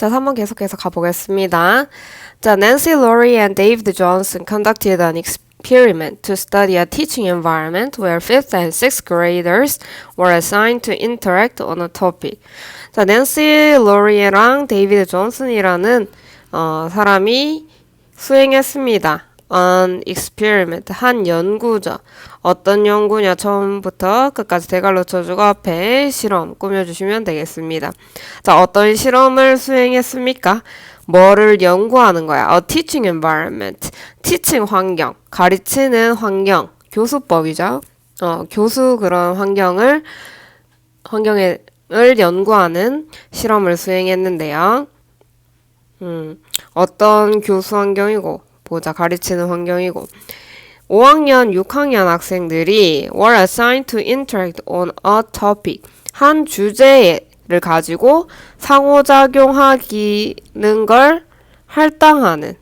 자, 3번 계속해서 가보겠습니다. 자, Nancy Laurie and David Johnson conducted an experiment to study a teaching environment where 5th and 6th graders were assigned to interact on a topic. 자, 낸시 로리랑 데이비드 존슨이라는 어, 사람이 수행했습니다. An experiment, 한 연구죠. 어떤 연구냐 처음부터 끝까지 대갈로 쳐주고 앞에 실험 꾸며주시면 되겠습니다. 자, 어떤 실험을 수행했습니까? 뭐를 연구하는 거야? A teaching environment, teaching 환경, 가르치는 환경, 교수법이죠. 어, 교수 그런 환경을 환경을 연구하는 실험을 수행했는데요. 음, 어떤 교수 환경이고 보자. 가르치는 환경이고. 5학년, 6학년 학생들이 were assigned to interact on a topic. 한 주제를 가지고 상호작용하기는 걸 할당하는.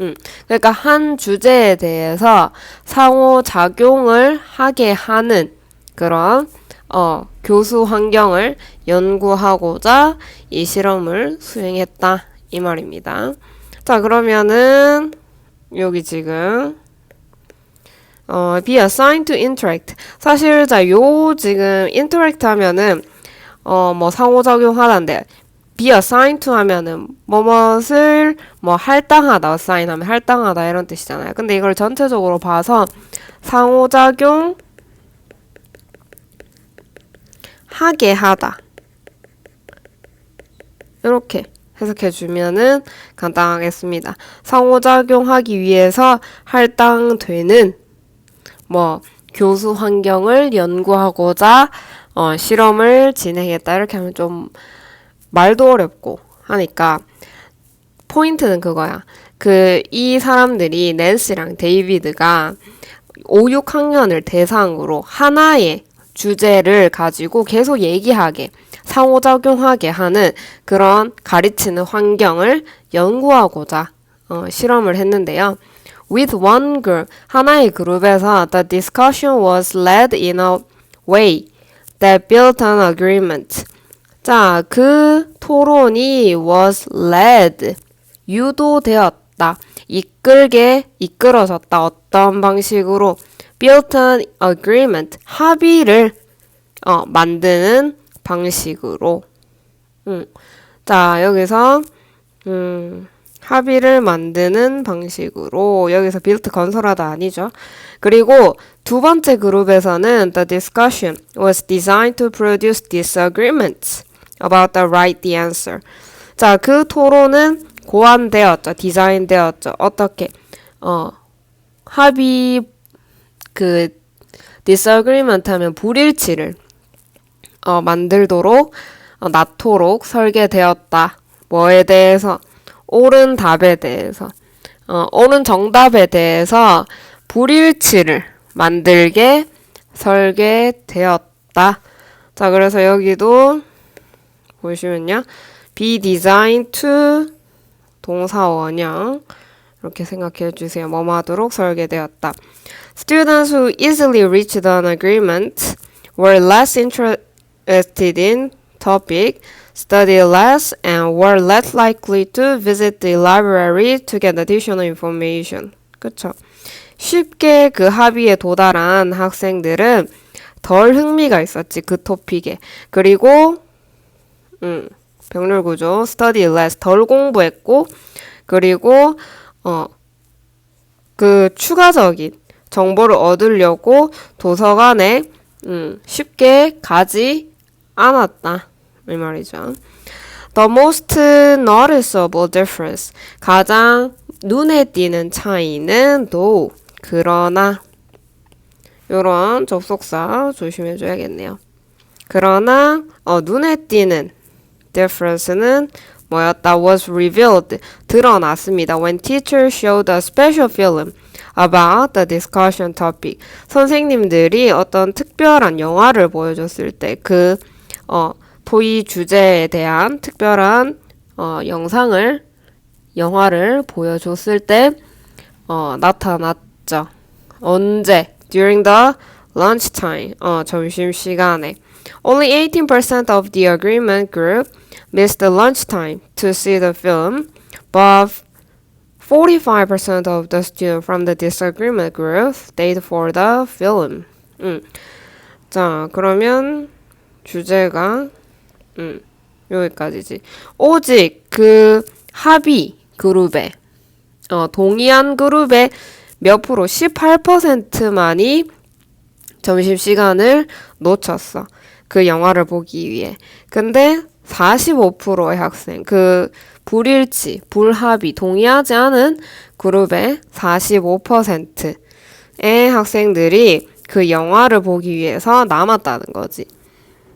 음, 그러니까 한 주제에 대해서 상호작용을 하게 하는 그런 어, 교수 환경을 연구하고자 이 실험을 수행했다. 이 말입니다. 자 그러면은 여기 지금 어, be assigned to interact. 사실 자 요 지금 interact 하면은 어, 뭐 상호작용하다인데 be assigned to 하면은 뭐뭇을 뭐 할당하다 assign 하면 할당하다 이런 뜻이잖아요. 근데 이걸 전체적으로 봐서 상호작용 하게 하다. 이렇게 해석해 주면은 간단하겠습니다. 상호작용하기 위해서 할당되는 뭐 교수 환경을 연구하고자 어, 실험을 진행했다 이렇게 하면 좀 말도 어렵고 하니까 포인트는 그거야. 그 이 사람들이 낸시랑 데이비드가 5, 6학년을 대상으로 하나의 주제를 가지고 계속 얘기하게 상호작용하게 하는 그런 가르치는 환경을 연구하고자 어, 실험을 했는데요. With one group, 하나의 그룹에서 the discussion was led in a way that built an agreement. 자, 그 토론이 was led, 유도되었다, 이끌게, 이끌어졌다. 어떤 방식으로 built an agreement, 합의를 어, 만드는 방식으로. 음. 자, 여기서 음, 합의를 만드는 방식으로 여기서 build 건설하다 아니죠. 그리고 두 번째 그룹에서는 the discussion was designed to produce disagreements about the right answer. 자, 그 토론은 고안되었죠. 디자인되었죠. 어떻게? 어, 합의 그 disagreement 하면 불일치를 어, 만들도록 어, 낳도록 설계되었다. 뭐에 대해서 옳은 답에 대해서 어, 옳은 정답에 대해서 불일치를 만들게 설계되었다. 자, 그래서 여기도 보시면요. be designed to 동사 원형 이렇게 생각해 주세요. 뭐뭐 하도록 설계되었다. Students who easily reached an agreement were less interested in topic, studied less, and were less likely to visit the library to get additional information. 그쵸? 쉽게 그 합의에 도달한 학생들은 덜 흥미가 있었지, 그 토픽에. 그리고, 음, 병렬 구조, study less, 덜 공부했고, 그리고, 어, 그 추가적인 정보를 얻으려고 도서관에 음, 쉽게 가지 않았다. 이 말이죠. The most noticeable difference. 가장 눈에 띄는 차이는 though. 그러나 요런 접속사 조심해 줘야겠네요. 그러나 어, 눈에 띄는 difference는 뭐였다? was revealed. 드러났습니다. When teacher showed a special film about the discussion topic. 선생님들이 어떤 특별한 영화를 보여줬을 때그 어, 토의 주제에 대한 특별한 어, 영상을 영화를 보여줬을 때 어, 나타났죠. 언제? During the lunchtime. 어, 점심 시간에. Only 18% of the agreement group missed the lunchtime to see the film, but 45% of the students from the disagreement group stayed for the film. 음. 자, 그러면 주제가 음, 여기까지지. 오직 그 합의 그룹에 어, 동의한 그룹의 몇 프로 18%만이 점심시간을 놓쳤어. 그 영화를 보기 위해. 근데 45%의 학생, 그 불일치, 불합의, 동의하지 않은 그룹의 45%의 학생들이 그 영화를 보기 위해서 남았다는 거지.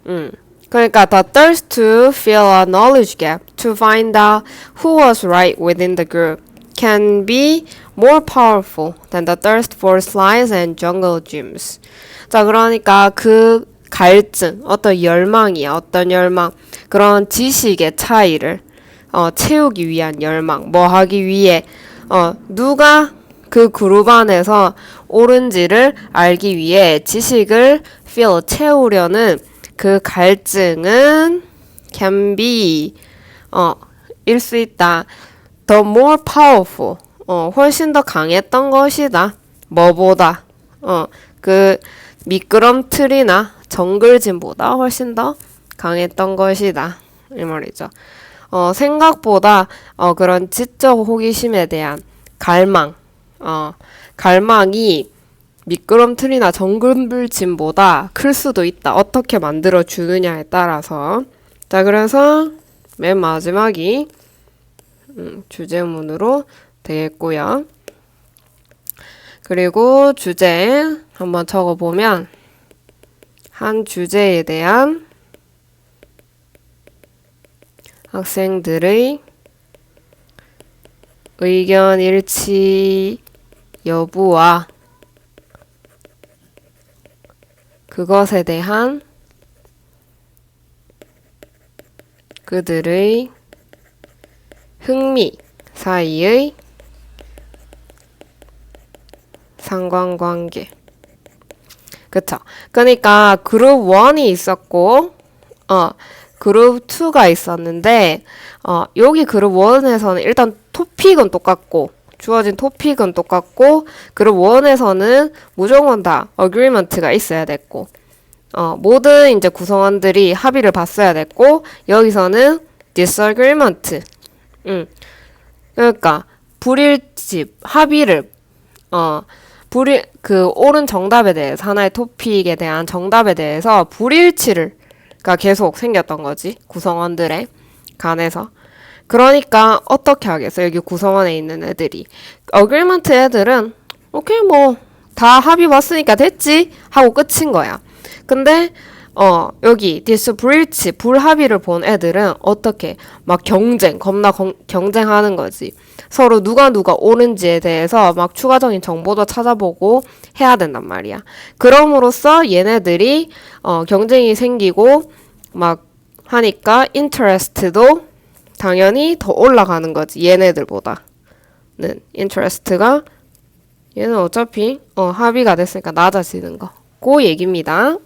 음. 그러니까 the thirst to fill a knowledge gap to find out who was right within the group can be more powerful than the thirst for slides and jungle gyms. 자, 그러니까 그 갈증, 어떤 열망이야, 어떤 열망, 그런 지식의 차이를 어, 채우기 위한 열망, 뭐 하기 위해 어, 누가 그 그룹 안에서 옳은지를 알기 위해 지식을 fill 채우려는 그 갈증은 can be 어, 일 수 있다. the more powerful 어, 훨씬 더 강했던 것이다. 뭐보다 어, 그 미끄럼틀이나 정글짐보다 훨씬 더 강했던 것이다. 이 말이죠. 어, 생각보다 어, 그런 지적 호기심에 대한 갈망, 어, 갈망이 미끄럼틀이나 정글짐보다 클 수도 있다. 어떻게 만들어 주느냐에 따라서. 자, 그래서 맨 마지막이 음, 주제문으로 되겠고요. 그리고 주제 한번 적어보면 한 주제에 대한 학생들의 의견 일치 여부와 그것에 대한 그들의 흥미 사이의 상관관계. 그쵸. 그러니까 그룹 1이 있었고, 어, 그룹 2가 있었는데, 어, 여기 그룹 1에서는 일단 토픽은 똑같고, 주어진 토픽은 똑같고, 그룹 1에서는 무조건 다 어그리먼트가 있어야 됐고, 어, 모든 이제 구성원들이 합의를 봤어야 됐고, 여기서는 disagreement. 음. 그러니까, 불일치, 합의를, 어, 불일, 그, 옳은 정답에 대해서, 하나의 토픽에 대한 정답에 대해서 불일치를, 가 계속 생겼던 거지. 구성원들의 간에서. 그러니까, 어떻게 하겠어? 여기 구성원에 있는 애들이. 어글먼트 애들은, 오케이, 뭐, 다 합의 봤으니까 됐지? 하고 끝인 거야. 근데, 어, 여기, 디스 불일치, 불합의를 본 애들은 어떻게, 막 경쟁, 겁나 경, 경쟁하는 거지. 서로 누가 누가 옳은지에 대해서 막 추가적인 정보도 찾아보고 해야 된단 말이야. 그럼으로써 얘네들이 어, 경쟁이 생기고 막 하니까 인터레스트도 당연히 더 올라가는 거지. 얘네들보다는 인터레스트가 얘는 어차피 어, 합의가 됐으니까 낮아지는 거. 그 얘기입니다.